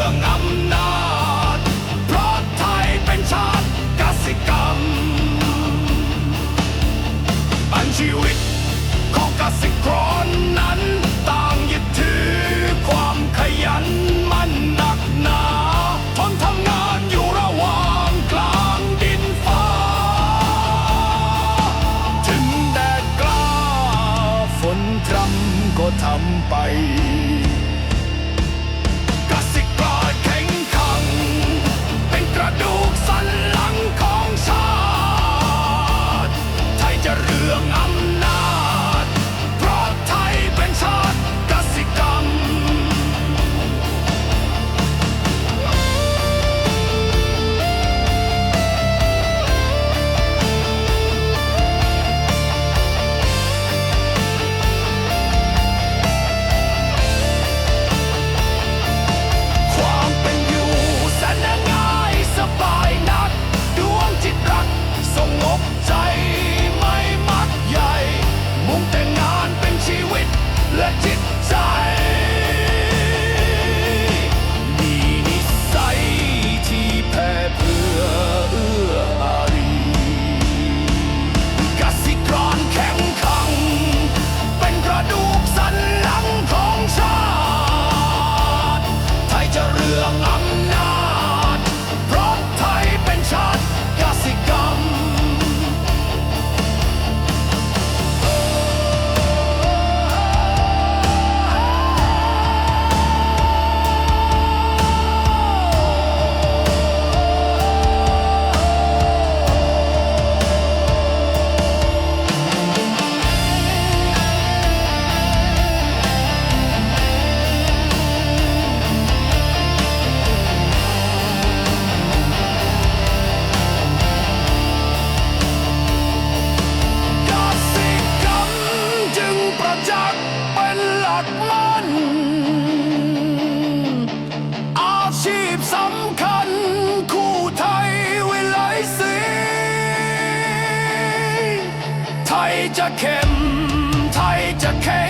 ื่องอำนาจ เพราะไทยเป็นชาติกสิกรรม อันชีวิตของกสิกรนั้นต่างยึดถือความขยันมันหนักหนาทนทำงานอยู่ระหว่างกลางดินฟ้า ถึงแดดกล้าฝนพรำก็ทำไป จะเข้มไทยจะเข้ม